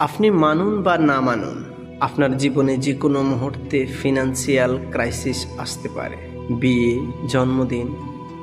আপনি মানুন বা না মানুন, আপনার জীবনে যে কোনো মুহূর্তে ফিনান্সিয়াল ক্রাইসিস আসতে পারে। বিয়ে, জন্মদিন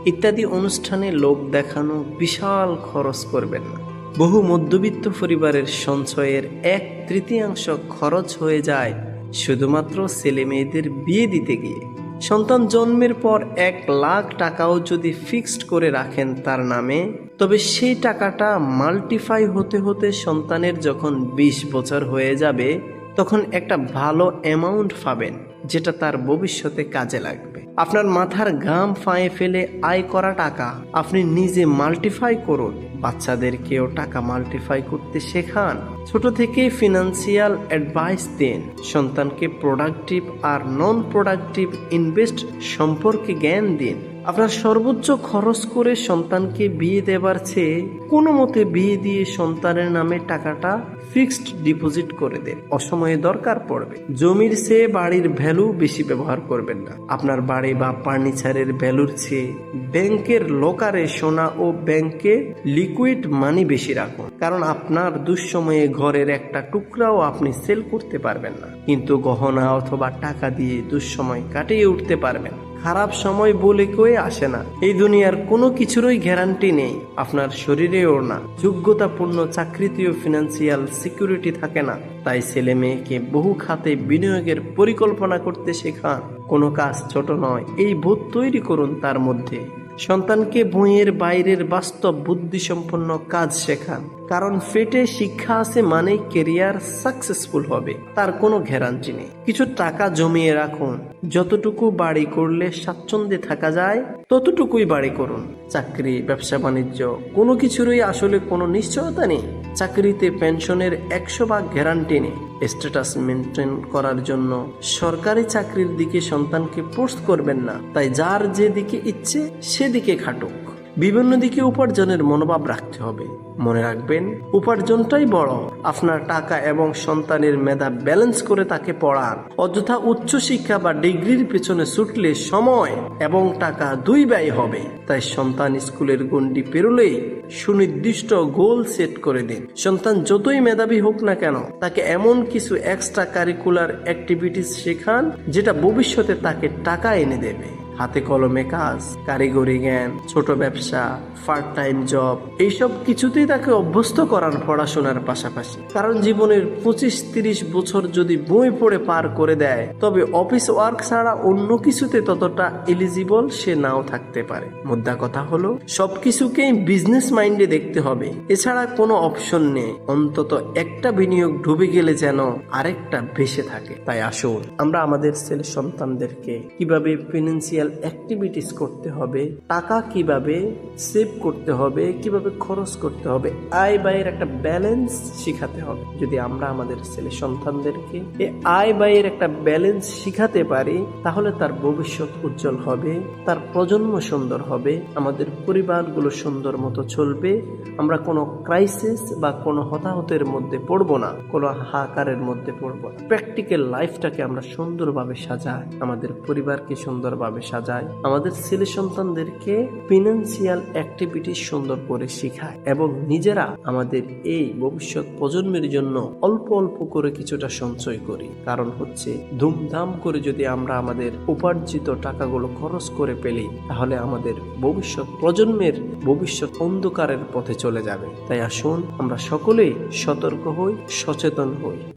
ইত্যাদি অনুষ্ঠানে লোক দেখানো বিশাল খরচ করবেন না। বহু মধ্যবিত্ত পরিবারের সঞ্চয়ের এক তৃতীয়াংশ খরচ হয়ে যায় শুধুমাত্র ছেলে মেয়েদের বিয়ে দিতে গিয়ে। সন্তান জন্মের পর এক লাখ টাকাও যদি ফিক্সড করে রাখেন তার নামে তবে সেই টাকাটা মাল্টিফাই হতে হতে সন্তানের যখন বিশ বছর হয়ে যাবে, তখন একটা ভালো অ্যামাউন্ট পাবেন, যেটা তার ভবিষ্যতে কাজে লাগবে। আপনার মাথার ঘাম ফাঁয়ে ফেলে আয় করা টাকা আপনি নিজে মাল্টিফাই করুন। বাচ্চাদেরকেও টাকা মাল্টিফাই করতে শেখান। ছোট থেকে ফিনান্সিয়াল অ্যাডভাইস দিন। সন্তানকে প্রোডাক্টিভ আর নন প্রোডাক্টিভ ইনভেস্ট সম্পর্কে জ্ঞান দিন। আপনার সর্বোচ্চ খরচ করে সন্তানকে বিয়ে দেবার চেয়ে কোনো মতে বিয়ে দিয়ে সন্তানের নামে টাকাটা ফিক্সড ডিপোজিট করে দেন। অসময়ে দরকার পড়বে। জমির চেয়ে বাড়ির ভ্যালু বেশি ব্যবহার করবেন না। আপনার বাড়ি বা ফার্নিচারের ভ্যালুর চেয়ে ব্যাংকের লোকারে সোনা ও ব্যাংকে লিকুইড মানি বেশি রাখুন। কারণ আপনার দুঃসময়ে ঘরের একটা টুকরাও আপনি সেল করতে পারবেন না। কিন্তু গহনা অথবা টাকা দিয়ে দুঃসময় কাটিয়ে উঠতে পারবেন খারাপ সময় বলে কয়ে আসে না। এই দুনিয়ার কোনো কিছুরই গ্যারান্টি নেই, আপনার শরীরেও না। যোগ্যতাপূর্ণ চাকরিতেও ফিনান্সিয়াল সিকিউরিটি থাকে না। তাই ছেলে মেয়েকে বহু খাতে বিনিয়োগের পরিকল্পনা করতে শেখান। কোনো কাজ ছোট নয়, এই বোধ তৈরি করুন তার মধ্যে। সন্তানকে বইয়ের বাইরের বাস্তব বুদ্ধিসম্পন্ন কাজ শেখান। কারণ ফেটে শিক্ষা আছে মানে কেরিয়ার সাকসেসফুল হবে, তার কোনো গ্যারান্টি নেই। কিছু টাকা জমিয়ে রাখুন, যতটুকু বাড়ি করলে স্বাচ্ছন্দ্যে থাকা যায়, ততটুকুই বাড়ি করুন। চাকরি, ব্যবসা, বাণিজ্য, কোনো কিছুরই আসলে কোনো নিশ্চয়তা নেই। চাকরিতে পেনশনের একশো ভাগ গ্যারান্টি নেই। স্ট্যাটাস মেনটেন করার জন্য সরকারি চাকরির দিকে সন্তানকে পোস্ট করবেন না। তাই যার যেদিকে ইচ্ছে, সেদিকে খাটুক। বিভিন্ন দিকে উপার্জনের মনোভাব রাখতে হবে। মনে রাখবেন, উপার্জনটাই বড়। আপনার টাকা এবং সন্তানের মেধা ব্যালেন্স করে তাকে পড়ান। অযথা উচ্চশিক্ষা বা ডিগ্রির পেছনে ছুটলে সময় এবং টাকা দুই ব্যয় হবে। তাই সন্তান স্কুলের গণ্ডি পেরোলেই সুনির্দিষ্ট গোল সেট করে দিন। সন্তান যতই মেধাবী হোক না কেন, তাকে এমন কিছু এক্সট্রা কারিকুলার অ্যাক্টিভিটিস শেখান, যেটা ভবিষ্যতে তাকে টাকা এনে দেবে। হাতে কলমে কাজ, কারিগরি জ্ঞান, ছোট ব্যবসা পার্ট টাইম জব এইসব কিছুতেই তাকে অভ্যস্ত করার পড়াশোনার পাশাপাশি। কারণ জীবনের পঁচিশ তিরিশ বছর যদি বই পড়ে পার করে দেয়, তবে অফিস ওয়ার্ক ছাড়া অন্য কিছুতে ততটা এলিজিবল সে নাও থাকতে পারে। মুদ্রা কথা হলো, সবকিছুকেই বিজনেস মাইন্ডে দেখতে হবে। এছাড়া কোনো অপশন নেই। অন্তত একটা বিনিয়োগ ডুবে গেলে যেন আরেকটা ভেসে থাকে। তাই আসুন, আমরা আমাদের ছেলে সন্তানদেরকে কীভাবে ফিনান্সিয়াল অ্যাক্টিভিটিস করতে হবে, টাকা কীভাবে সেভ করতে হবে, কীভাবে খরচ করতে হবে, আয় ব্যয়ের একটা ব্যালেন্স শিখাতে হবে। যদি আমরা আমাদের ছেলে সন্তানদেরকে এই আয় ব্যয়ের একটা ব্যালেন্স শিখাতে পারি, তাহলে তার ভবিষ্যৎ উজ্জ্বল হবে, তার প্রজন্ম সুন্দর হবে, আমাদের পরিবারগুলো সুন্দর মতো চলবে, আমরা কোনো ক্রাইসিস বা কোনো হতাহতের মধ্যে পড়ব না, কোনো হাহাকারের মধ্যে পড়ব না। প্র্যাকটিক্যাল লাইফটাকে আমরা সুন্দরভাবে সাজাই, আমাদের পরিবারকে সুন্দরভাবে সাজাই। আমাদের ছেলে সন্তানদেরকে ফিনান্সিয়াল অ্যাক্টিভিটি সুন্দর করে শেখায় এবং নিজেরা আমাদের এই ভবিষ্যৎ প্রজন্মের জন্য অল্প অল্প করে কিছুটা সঞ্চয় করি। কারণ হচ্ছে ধুমধাম করে যদি আমরা আমাদের উপার্জিত টাকাগুলো খরচ করে পেলি তাহলে আমাদের ভবিষ্যৎ প্রজন্মের ভবিষ্যৎ অন্ধকারের পথে চলে যাবে। তাই আসুন আমরা সকলেই সতর্ক হই, সচেতন হই।